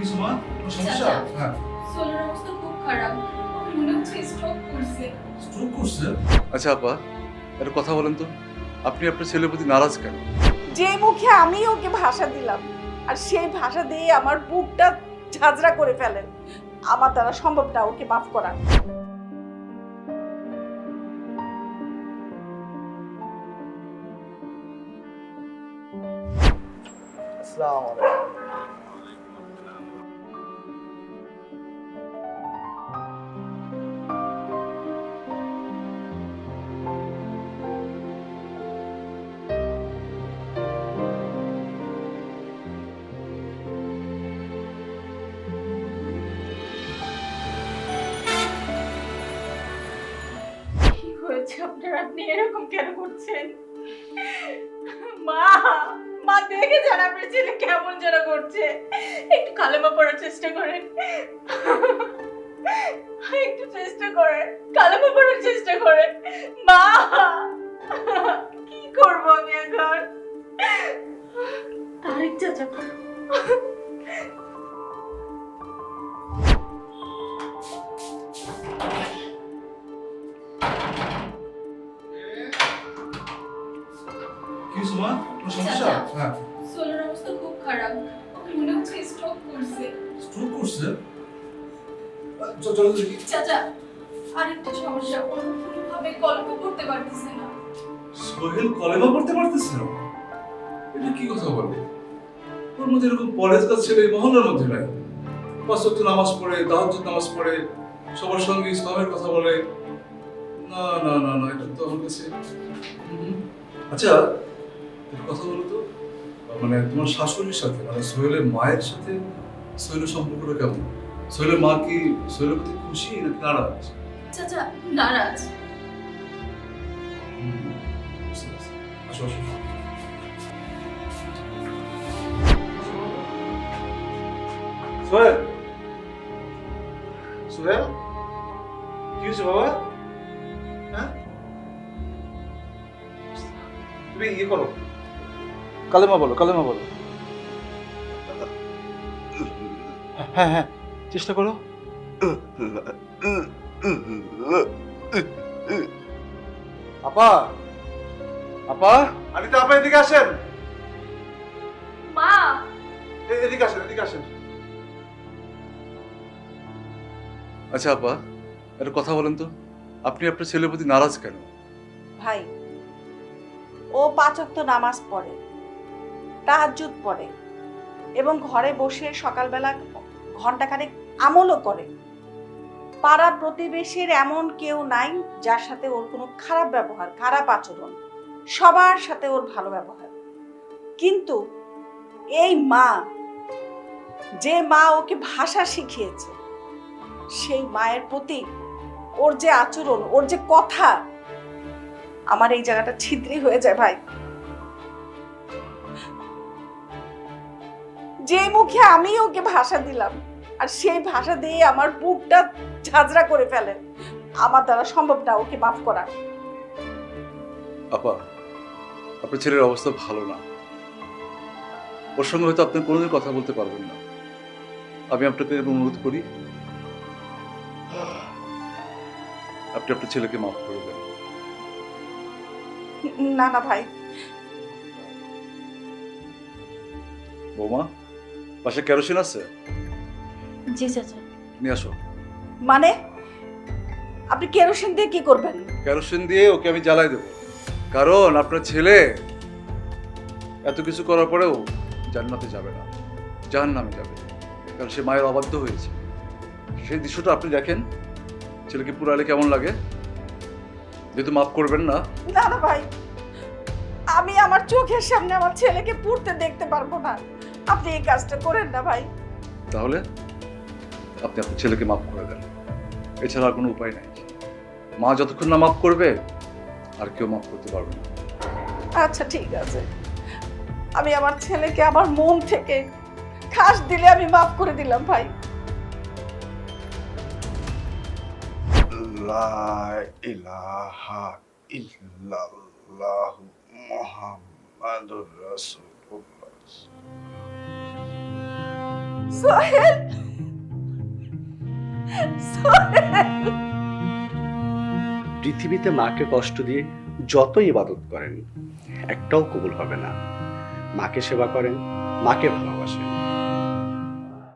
কিছু মা? কোনো সমস্যা? হ্যাঁ। সোলের অবস্থা খুব খারাপ। মনে হচ্ছে স্ট্রোক করছে। স্ট্রোক করছে? আচ্ছা আপা একটা কথা বলেন তো। আপনি আপনার ছেলের প্রতি নারাজ কেন? যে মুখে আমি ওকে ভাষা দিলাম আর সেই ভাষা দিয়ে আমার বুকটা ঝাঁঝরা করে ফেলেন আমার দ্বারা সম্ভব না ওকে মাফ করা আসসালামু আলাইকুম। হয়েছে আপনার আপনি এরকম কেন করছেন? মা মা দেখে যান আপনার ছেলে কেমন যেন করছে। একটু কালেমা পড়ার চেষ্টা করেন। একটু চেষ্টা করেন, কালেমা পড়ার চেষ্টা করেন। মা, কি করব আমি এখন? তারেক চাচা কোনো সমস্যা? হ্যাঁ। সোলের অবস্থা খুব খারাপ। মনে হচ্ছে স্ট্রোক করছে। স্ট্রোক করছে? চলো দেখি। চাচা আরেকটা সমস্যা। কোনোভাবে কল্প করতে পারতেছে না। সোহেল কলেমা পড়তে পারতেছে না? এটা কি কথা বলে? ওর মধ্যে এরকম পরেজ কাজ ছেলে মহল্লার মধ্যে নাই। পাঁচ ওয়াক্ত নামাজ পড়ে তাহাজ্জুদ নামাজ পড়ে সবার সঙ্গে ইসলামের কথা বলে। না না না না এটা তো আমার কাছে আচ্ছা একটা কথা বলো তো। মানে তোমার শাশুড়ির সাথে মানে সোহেলের মায়ের সাথে সোহেলের সম্পর্কটা কেমন? সোহেলের মা কি সোহেলের প্রতি খুশি নাকি নারাজ? চাচা নারাজ। পারছি। আসো আসো। সোহেল! সোহেল? কি হয়েছে বাবা? হ্যাঁ? তুমি ইয়ে করো। কালেমা বলো কালেমা বলো। হ্যাঁ হ্যাঁ চেষ্টা করো। আপা আপা। আনিতা আপা এদিকে আসেন। মা। এদিকে আসেন এদিকে আসেন। আচ্ছা আপা একটা কথা বলেন তো। আপনি আপনার ছেলের প্রতি নারাজ কেন? ভাই ও পাঁচক্ত নামাজ পড়ে। তাহাজ্জুদ পড়ে এবং ঘরে বসে সকালবেলা ঘন্টাখানেক আমলও করে। পাড়া প্রতিবেশীর এমন কেউ নাই যার সাথে ওর কোনো খারাপ ব্যবহার, খারাপ আচরণ, সবার সাথে ওর ভালো ব্যবহার। কিন্তু এই মা, যে মা ওকে ভাষা শিখিয়েছে, সেই মায়ের প্রতি ওর যে আচরণ, ওর যে কথা, আমার এই জায়গাটা ছিদ্রি হয়ে যায় ভাই। যে মুখে আমি ওকে ভাষা দিলাম আর সেই ভাষা দিয়ে আমার বুকটা ঝাঁঝরা করে ফেলেন আমার দ্বারা সম্ভব না ওকে মাফ করা আপা আপনার ছেলের অবস্থা ভালো না। ওর সঙ্গে হয়তো আপনি কোনোদিন কথা বলতে পারবেন না। আমি আপনাকে অনুরোধ করি আপনি আপনার ছেলেকে মাফ করে দেন। না না ভাই। বৌমা? পাশে কেরোসিন আছে? জি চাচা নিয়ে আসো। মানে? আপনি কেরোসিন দিয়ে কি করবেন? কেরোসিন দিয়ে ওকে আমি জ্বালাই দেবো। কারণ আপনার ছেলে এত কিছু করার পরেও জান্নাতে যাবে না জাহান নামে যাবে। কারণ সে মায়ের অবাধ্য হয়েছে। সেই দৃশ্যটা আপনি দেখেন? ছেলেকে পুরালে কেমন লাগে? যেহেতু মাফ করবেন না। না না ভাই। আমি আমার চোখের সামনে আমার ছেলেকে পুড়তে দেখতে পারব না। আপনি এই কাজটা করেন না ভাই। তাহলে আপনি আপনার ছেলেকে মাফ করে দেন। এছাড়া আর কোনো উপায় নাই। মা যতক্ষণ না মাফ করবে আর কেউ মাফ করতে পারবে না। আচ্ছা ঠিক আছে। আমি আমার ছেলেকে আমার মন থেকে খাস দিলে আমি মাফ করে দিলাম ভাই। লা ইলাহা ইল্লাল্লাহু মুহাম্মাদুর রাসূলুল্লাহ। সোহেল! পৃথিবীতে মাকে কষ্ট দিয়ে যতই ইবাদত করেন, একটাও কবুল হবে না। মাকে সেবা করেন, মাকে ভালোবাসেন।